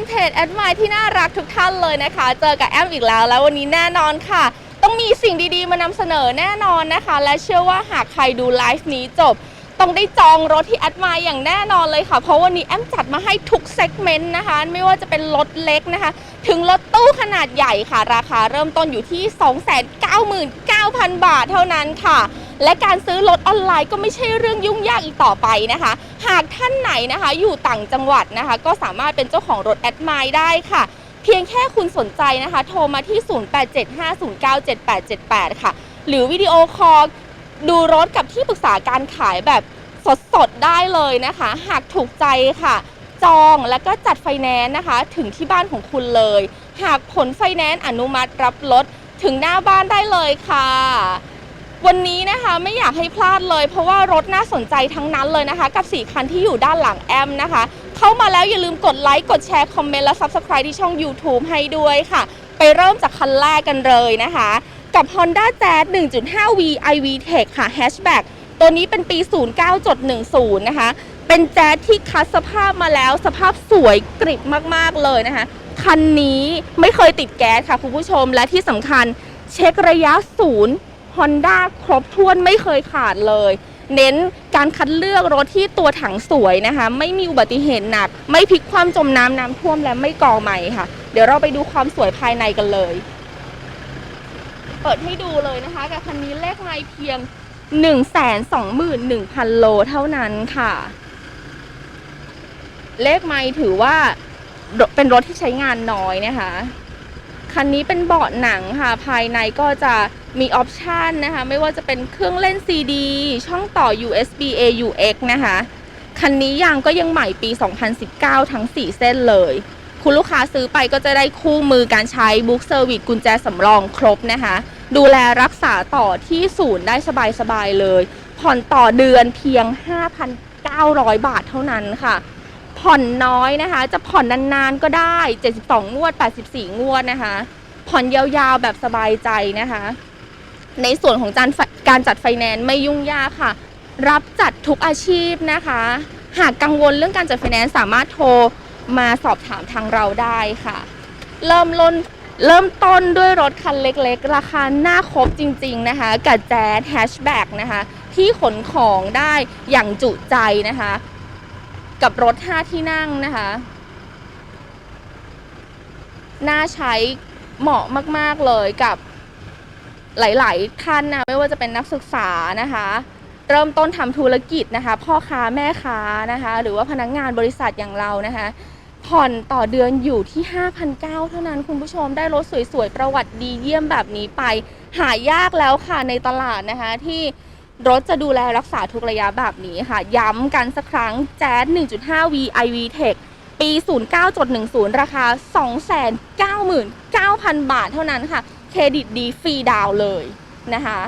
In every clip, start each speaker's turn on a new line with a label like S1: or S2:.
S1: นเพจแอดมายที่น่ารักทุกท่านเลยนะคะ เจอกับแอมอีกแล้ว แล้ววันนี้แน่นอนค่ะ ต้องมีสิ่งดีๆ มานำเสนอแน่นอนนะคะ และเชื่อว่าหากใครดูไลฟ์นี้จบ ต้องได้จองรถที่แอดมายอย่างแน่นอนเลยค่ะ เพราะวันนี้แอมจัดมาให้ทุกเซกเมนต์นะคะ ไม่ว่าจะเป็นรถเล็กนะคะ ถึงรถตู้ขนาดใหญ่ค่ะ ราคาเริ่มต้นอยู่ที่ 299,000 บาทเท่านั้นค่ะ และการซื้อรถออนไลน์ก็ไม่ใช่เรื่องยุ่งยากอีกต่อไปนะคะ หากท่านไหนนะคะ อยู่ต่างจังหวัดนะคะ ก็สามารถเป็นเจ้าของรถแอดมายได้ค่ะ เพียงแค่คุณสนใจนะคะ โทรมาที่ 0875097878 ค่ะ หรือวิดีโอคอลดูรถกับที่ปรึกษาการขายแบบสดๆได้เลยนะคะ หากถูกใจค่ะ จองแล้วก็จัดไฟแนนซ์นะคะ ถึงที่บ้านของคุณเลย หากผลไฟแนนซ์อนุมัติรับรถถึงหน้าบ้านได้เลยค่ะ วันนี้นะคะไม่อยากให้พลาดเลย เพราะว่ารถน่าสนใจทั้งนั้นเลยนะคะ กับ 4 คันที่อยู่ด้านหลังแอมนะคะ เข้ามาแล้วอย่าลืมกดไลค์ กดแชร์ คอมเมนต์ และ Subscribe ที่ช่อง YouTube ให้ด้วยค่ะ ไปเริ่มจากคันแรกกันเลยนะคะ กับ Honda Jazz 1.5V iV Tech ค่ะ Hatchback ตัวนี้เป็นปี 09.10 นะคะ เป็นแจ๊สที่คัดสภาพมาแล้วสภาพสวยกริบมากๆเลยนะคะ คันนี้ไม่เคยติดแก๊สค่ะคุณผู้ชมและที่สำคัญเช็คระยะศูนย์ Honda ครบถ้วนไม่เคยขาดเลย เน้นการคัดเลือกรถที่ตัวถังสวยนะคะ ไม่มีอุบัติเหตุหนัก ไม่พลิกความจมน้ำน้ำท่วมและไม่ก่อใหม่ค่ะ เดี๋ยวเราไปดูความสวยภายในกันเลย เปิดให้ดูเลยนะคะ กับคันนี้เลขไมเพียง 121,000 โลเท่านั้นค่ะ เลขไมถือว่าเป็นรถที่ใช้งานน้อยนะคะ คันนี้เป็นเบาะหนังค่ะ ภายในก็จะมีออปชันนะคะ ไม่ว่าจะเป็นเครื่องเล่น CD ช่องต่อ USB AUX นะคะ คันนี้ยางก็ยังใหม่ปี 2019 ทั้ง 4 เส้นเลย คุณลูกค้าซื้อไปก็จะได้คู่มือการใช้บุ๊กเซอร์วิสกุญแจสำรองครบนะคะ ดูแลรักษาต่อที่ศูนย์ได้สบายๆเลย ผ่อนต่อเดือนเพียง 5,900 บาทเท่านั้นค่ะ ผ่อนน้อยนะคะ จะผ่อนนานๆก็ได้ 72 งวด 84 งวดนะคะ ผ่อนยาวๆแบบสบายใจนะคะ ในส่วนของการการจัดไฟแนนซ์ไม่ยุ่งยากค่ะ รับจัดทุกอาชีพนะคะ หากกังวลเรื่องการจัดไฟแนนซ์สามารถโทรมาสอบถามทางเราได้ค่ะ เริ่มล้นเริ่มต้นด้วยรถคันเล็กๆ ราคาหน้าครบจริง ๆ นะคะ กับแจ๊สแฮชแบ็กนะคะ ที่ขนของได้อย่างจุใจนะคะ กับรถ 5 ที่นั่งนะคะ น่าใช้เหมาะมาก ๆ เลยกับหลาย ๆ ท่านนะ ไม่ว่าจะเป็นนักศึกษานะคะ เริ่มต้นทำธุรกิจนะคะ พ่อค้าแม่ค้านะคะ หรือว่าพนักงานบริษัทอย่างเรานะคะ ผ่อนต่อเดือนอยู่ที่ 5,900 เท่านั้นคุณผู้ชมได้รถสวย ๆ ประวัติดีเยี่ยมแบบนี้ไป หายากแล้วค่ะในตลาดนะคะที่ รถจะดูแลรักษาทุกระยะแบบนี้ค่ะ ย้ำกันสักครั้งแจ๊ส 1.5V iV Tech ปี 09.10 ราคา 299,000 บาทเท่านั้นค่ะ เครดิตดีฟรีดาวเลยนะคะ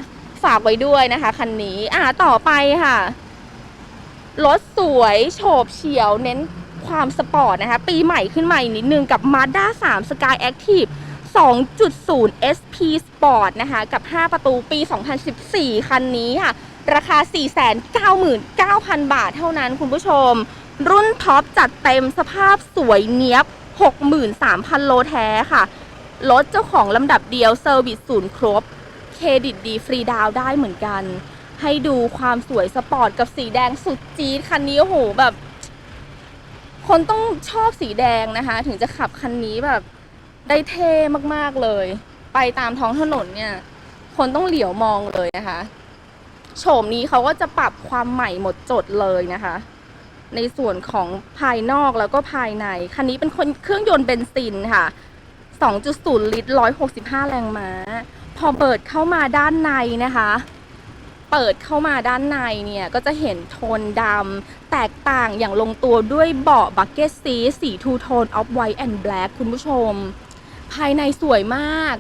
S1: ฝากไว้ด้วยนะคะคันนี้อ่าต่อไปค่ะ รถสวยโฉบเฉียวเน้นความสปอร์ตนะคะ ปีใหม่ขึ้นมาอีกนิดนึงกับ Mazda 3 Sky Active 2.0 SP Sport นะคะ กับ 5 ประตูปี 2014 คันนี้ค่ะ ราคา 499,000 บาทเท่านั้นคุณผู้ชม รุ่นท็อปจัดเต็มสภาพสวยเนี้ยบ 63,000 โลแท้ค่ะ รถเจ้าของลำดับเดียวเซอร์วิสศูนย์ครบ เครดิตดีฟรีดาวได้เหมือนกัน ให้ดูความสวยสปอร์ตกับสีแดงสุดจี๊ดคันนี้โอ้โหแบบ คนต้องชอบสีแดงนะคะ ถึงจะขับคันนี้แบบ ได้เท่มากๆเลย ไปตามท้องถนนเนี่ย คนต้องเหลียวมองเลยนะคะโฉมนี้เขาก็จะปรับความใหม่หมดจดเลยนะคะ ในส่วนของภายนอกแล้วก็ภายใน คันนี้เป็นคนเครื่องยนต์เบนซินค่ะ 2.0 ลิตร 165 แรงม้า พอเปิดเข้ามาด้านในนะคะ เปิดเข้ามาด้านในเนี่ย ก็จะเห็นโทนดำแตกต่างอย่างลงตัวด้วยเบาะบักเก็ตซีสีทูโทนออฟไวท์แอนด์แบล็กคุณผู้ชม ภายในสวยมาก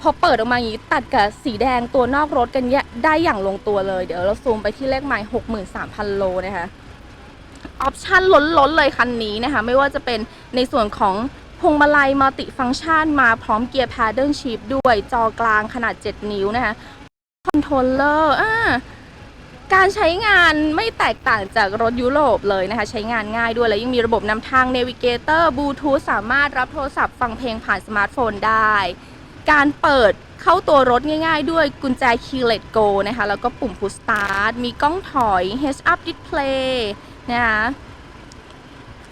S1: พอเปิดออกมาอย่างนี้ตัดกับสีแดงตัวนอกรถกันได้อย่างลงตัวเลย เดี๋ยวเราซูมไปที่เลขหมาย63,000 โลนะคะออปชั่นล้นๆเลยคันนี้นะคะ ไม่ว่าจะเป็นในส่วนของพวงมาลัยมัลติฟัง c t ชันมาพร้อมเกียร์ Paddle Shift ด้วยจอกลางขนาด 7 นิ้วนะคะคอนโทรลเลอร์อ่า การใช้งานไม่แตกต่างจากรถยุโรปเลยนะคะ ใช้งานง่ายด้วย และยังมีระบบนำทาง Navigator Bluetooth สามารถรับโทรศัพท์ฟังเพลงผ่านสมาร์ทโฟนได้ การเปิดเข้าตัวรถง่ายๆ ด้วยกุญแจ Keyless Go นะคะ แล้วก็ปุ่ม Push Start มีกล้องถอย Heads Up Display นะคะ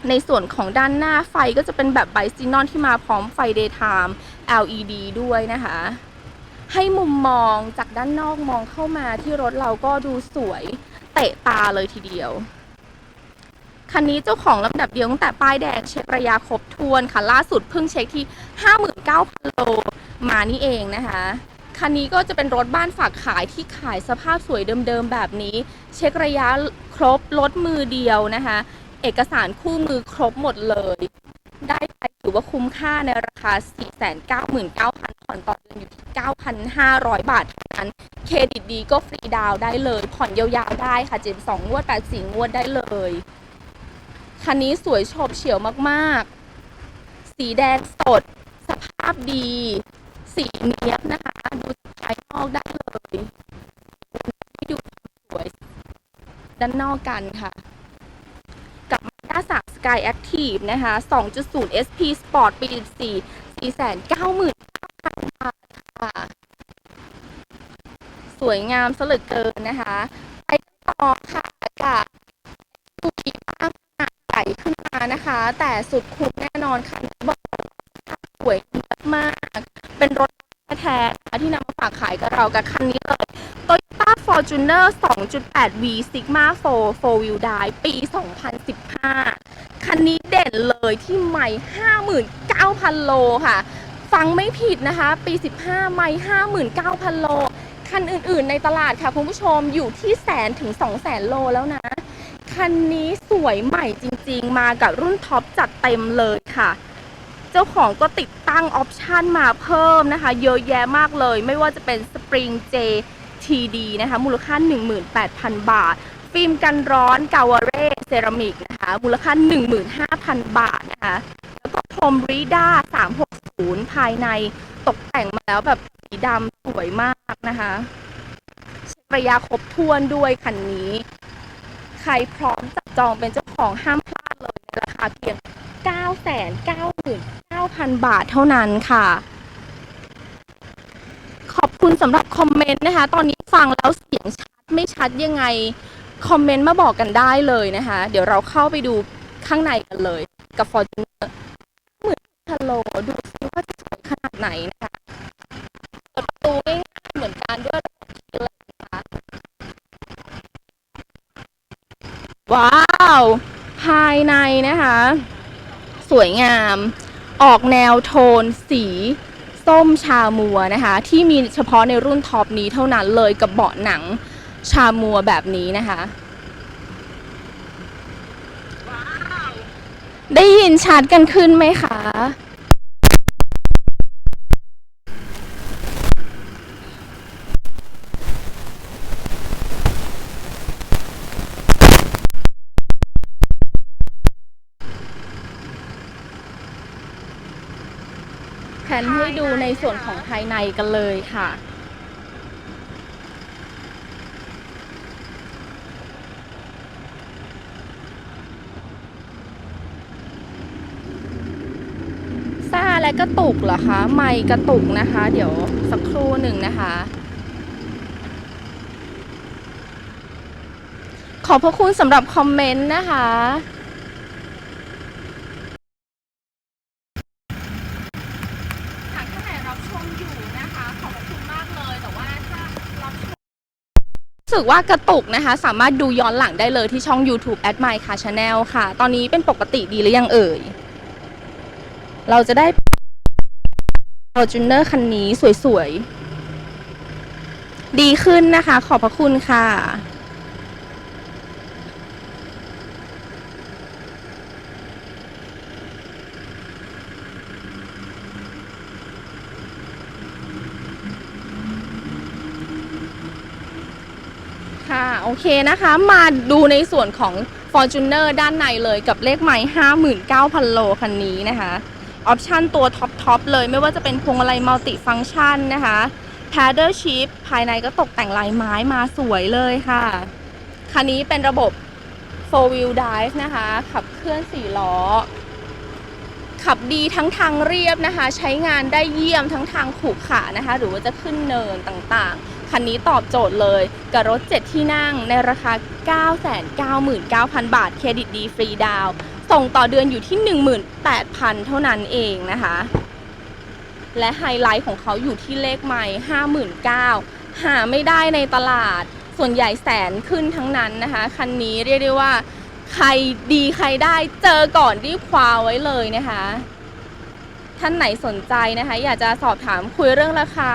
S1: ในส่วนของด้านหน้าไฟก็จะเป็นแบบไบซีนอนที่มาพร้อมไฟ daytime LED ด้วยนะคะ ให้มุมมองจากด้านนอกมองเข้ามาที่รถเราก็ดูสวยเตะตาเลยทีเดียว คันนี้เจ้าของลำดับเดียวตั้งแต่ป้ายแดงเช็คระยะครบถ้วนค่ะล่าสุดเพิ่งเช็คที่ 59,000 โลมานี่เองนะคะ คันนี้ก็จะเป็นรถบ้านฝากขายที่ขายสภาพสวยเดิมๆแบบนี้ เช็คระยะครบรถมือเดียวนะคะ เอกสารคู่มือครบหมดเลย ได้ไปถือว่าคุ้มค่าในราคา 499,000 ผ่อนต่อเดือนอยู่ที่ 9,500 บาทเท่านั้น เครดิตดีก็ฟรีดาวน์ได้เลย ผ่อนยาวๆได้ค่ะ เจ็ดสองงวดแปดสี่งวดได้เลย คันนี้สวยโฉบเฉี่ยวมากๆ สีแดงสด สภาพดี สีเนี้ยบนะคะ ดูภายนอกได้เลยให้ดูสวย ด้านนอกกันค่ะกับ Mazda 3 Sky Active นะคะ 2.0 SP Sport ปี 14 499,000 ค่ะ สวยงามสเหลือเกินนะคะ ไปต่อค่ะกับดูดีมากใหญ่ขึ้นมานะคะ แต่สุดคุ้มแน่นอนค่ะบอกสวยมาก เป็นรถแท้ๆที่นำมาฝากขายกับเรากับคันนี้เลย Toyota Fortuner 2.8 V Sigma 4 4 Wheel Drive ปี 2015 คันนี้เด่นเลยที่ใหม่ 59,000 โลค่ะ ฟังไม่ผิดนะคะ ปี 15 ไม่59,000 โล คันอื่นๆในตลาดค่ะคุณผู้ชมอยู่ที่แสนถึง2แสนโลแล้วนะ คันนี้สวยใหม่จริงๆ มากับรุ่นท็อปจัดเต็มเลยค่ะ เจ้าของก็ติดตั้งออปชันมาเพิ่มนะคะ เยอะแยะมากเลย ไม่ว่าจะเป็น Spring J TD นะคะ มูลค่า 18,000 บาท ฟิล์มกันร้อนกาวเร่เซรามิกนะคะ มูลค่า 15,000 บาทนะคะ พรมรีด้า360 ภายในตกแต่งมาแล้วแบบสีดำสวยมากนะคะระยะครบถ้วนด้วยคันนี้ ใครพร้อมจับจองเป็นเจ้าของห้ามพลาดเลยในราคาเพียง 999,000 บาทเท่านั้นค่ะ ขอบคุณสำหรับคอมเมนต์นะคะ ตอนนี้ฟังแล้วเสียงชัดไม่ชัดยังไง คอมเมนต์มาบอกกันได้เลยนะคะ เดี๋ยวเราเข้าไปดูข้างในกันเลย กับ Fortuner เหมือน โหลดูซิว่าจะสวยขนาดไหนนะคะเปิดประตูง่ายๆเหมือนกันด้วยระบบคีย์เลสนะคะว้าว ภายในนะคะ สวยงาม ออกแนวโทนสีส้มชามัวนะคะ ที่มีเฉพาะในรุ่นท็อปนี้เท่านั้นเลยกับเบาะหนังชามัวแบบนี้นะคะ ได้ยินชัดกันขึ้นไหมคะ นให้ดูในส่วนของภายในกันเลยค่ะซ่าและกระตุกเหรอคะ ไม่กระตุกนะคะ เดี๋ยวสักครู่หนึ่งนะคะ ขอบพระคุณสำหรับคอมเมนต์นะคะ หากท่านไหนรับช มอยู่นะคะ ขอบคุณมากเลยแต่ว่าถ้ารับชมรู้สึกว่ากระตุกนะคะ สามารถดูย้อนหลังได้เลยที่ช่อง YouTube at my car channel ค่ะ ตอนนี้เป็นปกติดีหรือยังเอ่ย เราจะได้ Fortuner คันนี้สวยๆ ดีขึ้นนะคะ ขอบพระคุณค่ะ ค่ะ โอเคนะคะ มาดูในส่วนของ Fortuner ด้านในเลยกับเลขไม้59,000 โลคันนี้นะคะออปชันตัวท็อปทอปเลยไม่ว่าจะเป็นพวงมาลัยมัลติฟัง c t ชันนะคะ p a d d l e Shift ภายในก็ตกแต่งลายไม้มาสวยเลยค่ะ คันนี้เป็นระบบ4 wheel drive นะคะ ขับเคลื่อน4ล้อ ขับดีทั้งทางเรียบนะคะ ใช้งานได้เยี่ยมทั้งทางขรุขระนะคะ หรือว่าจะขึ้นเนินต่างๆ คันนี้ตอบโจทย์เลย กับรถ 7 ที่นั่งในราคา 999,000 บาท เครดิตดีฟรีดาวส่งต่อเดือนอยู่ที่ 18,000 เท่านั้นเองนะคะ และไฮไลท์ของเขาอยู่ที่เลขใหม่ 59,000 หาไม่ได้ในตลาด ส่วนใหญ่แสนขึ้นทั้งนั้นนะคะ คันนี้เรียกได้ว่า ใครดีใครได้เจอก่อนรีบคว้าไว้เลยนะคะ ท่านไหนสนใจนะคะ อยากจะสอบถามคุยเรื่องราคา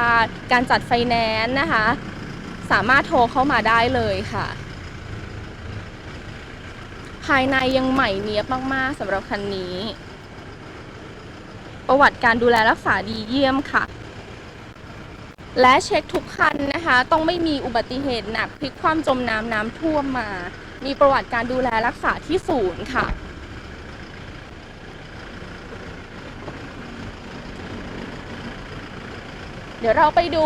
S1: การจัดไฟแนนซ์นะคะ สามารถโทรเข้ามาได้เลยค่ะ ภายในยังใหม่เนียบมาก ๆสำหรับคันนี้ ประวัติการดูแลรักษาดีเยี่ยมค่ะ และเช็คทุกคันนะคะ ต้องไม่มีอุบัติเหตุหนักพลิกคว่ำจมน้ำน้ำท่วมมา มีประวัติการดูแลรักษาที่ศูนย์ค่ะ ดี๋ยวเราไปดู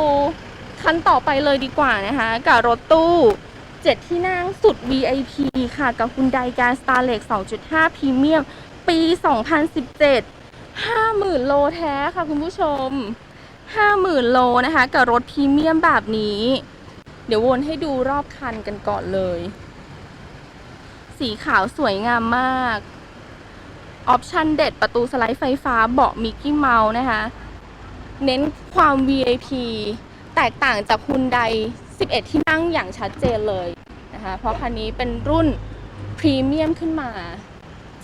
S1: คันต่อไปเลยดีกว่านะคะ กับรถตู้7ที่นั่งสุด VIP ค่ะ กับคุณไดการสตาร์เล็ก2.5พรีเมียมปี 2017 50,000 โลแท้ค่ะคุณผู้ชม 50,000 โลนะคะ กับรถพรีเมียมแบบนี้ เดี๋ยววนให้ดูรอบคันกันก่อนเลย สีขาวสวยงามมาก ออปชันเด็ดประตูสไลด์ไฟฟ้าเบาะมิกกี้เมาส์นะคะ เน้นความ VIP แตกต่างจากคุณใด11 ที่นั่งอย่างชัดเจนเลยนะคะเพราะคันนี้เป็นรุ่นพรีเมียมขึ้นมา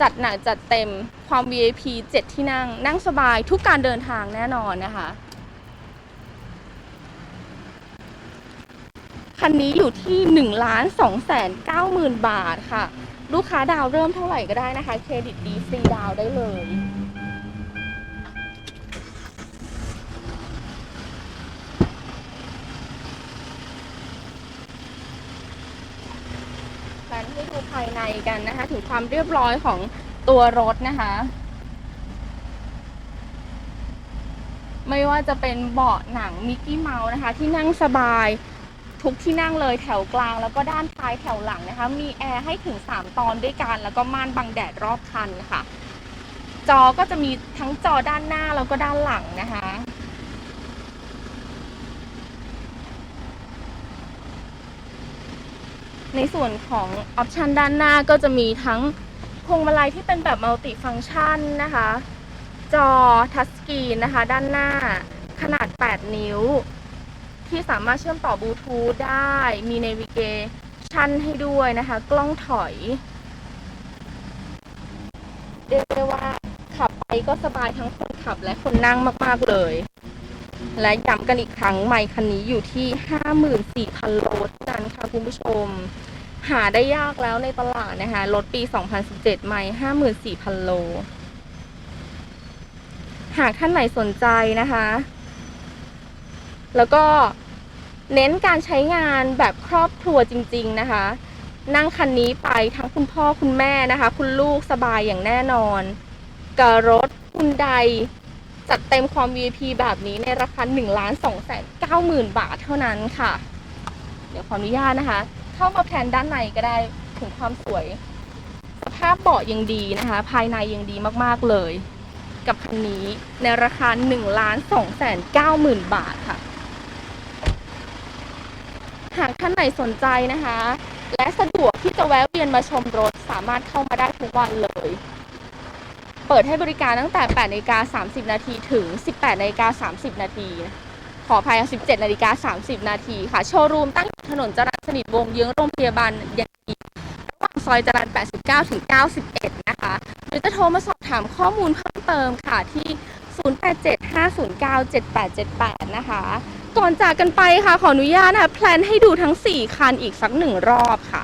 S1: จัดหนักจัดเต็มความ VIP 7 ที่นั่ง นั่งสบายทุกการเดินทางแน่นอนนะคะคันนี้อยู่ที่1ล้าน2แสน9หมื่นบาทค่ะ ลูกค้าดาวเริ่มเท่าไหร่ก็ได้นะคะ เครดิตดีฟรีดาวได้เลย การให้ดูภายในกันนะคะ ถึงความเรียบร้อยของตัวรถนะคะ ไม่ว่าจะเป็นเบาะหนังมิกกี้เมาส์นะคะ ที่นั่งสบายทุกที่นั่งเลยแถวกลางแล้วก็ด้านท้ายแถวหลังนะคะ มีแอร์ให้ถึง 3 ตอนด้วยกัน แล้วก็ม่านบังแดดรอบคันค่ะ จอก็จะมีทั้งจอด้านหน้าแล้วก็ด้านหลังนะคะ ในส่วนของออปชันด้านหน้าก็จะมีทั้งพวงมาลัยที่เป็นแบบมัลติฟัง c t ชันนะคะ จอทัชสกรีนนะคะ ด้านหน้าขนาด 8 นิ้ว ที่สามารถเชื่อมต่อบลูทูธได้ มีเนวิเกชันให้ด้วยนะคะ กล้องถอยเรียกได้ว่าขับไปก็สบายทั้งคนขับและคนนั่งมากๆเลย และย้ำกันอีกครั้งไมค์คันนี้อยู่ที่ 54,000โลเท่านั้นค่ะคุณผู้ชม หาได้ยากแล้วในตลาดนะคะรถปี 2017 ไมค์54,000 โล หากท่านไหนสนใจนะคะ แล้วก็เน้นการใช้งานแบบครอบครัวจริง ๆ นะคะ นั่งคันนี้ไปทั้งคุณพ่อคุณแม่นะคะ คุณลูกสบายอย่างแน่นอนกับรถคุณใดจัดเต็มความ VIP แบบนี้ในราคา1ล้าน2แสน9หมื่นบาทเท่านั้นค่ะ เดี๋ยวขออนุญาตนะคะ เข้ามาแผนด้านในก็ได้ถึงความสวย สภาพเบาะยังดีนะคะ ภายในยังดีมากๆเลย กับคันนี้ในราคา1ล้าน2แสน9หมื่นบาทค่ะ หากท่านไหนสนใจนะคะ และสะดวกที่จะแวะเวียนมาชมรถสามารถเข้ามาได้ทุกวันเลย เปิดให้บริการตั้งแต่8นาฬิกา30 นาทีถึง 18นาฬิกา30 นาทีขออภัย17นาฬิกา30 นาทีค่ะ โชว์รูมตั้ง ถนนจรัญสนิทวงเยื้องโรงพยาบาลยานีระหว่างซอยจรัญ89 ถึง 91 นะคะ หรือจะโทรมาสอบถามข้อมูลเพิ่มเติมค่ะที่ 0875097878 นะคะ ก่อนจากกันไปค่ะ ขออนุญาตนะคะแพลนให้ดูทั้ง 4 คันอีกสักหนึ่งรอบค่ะ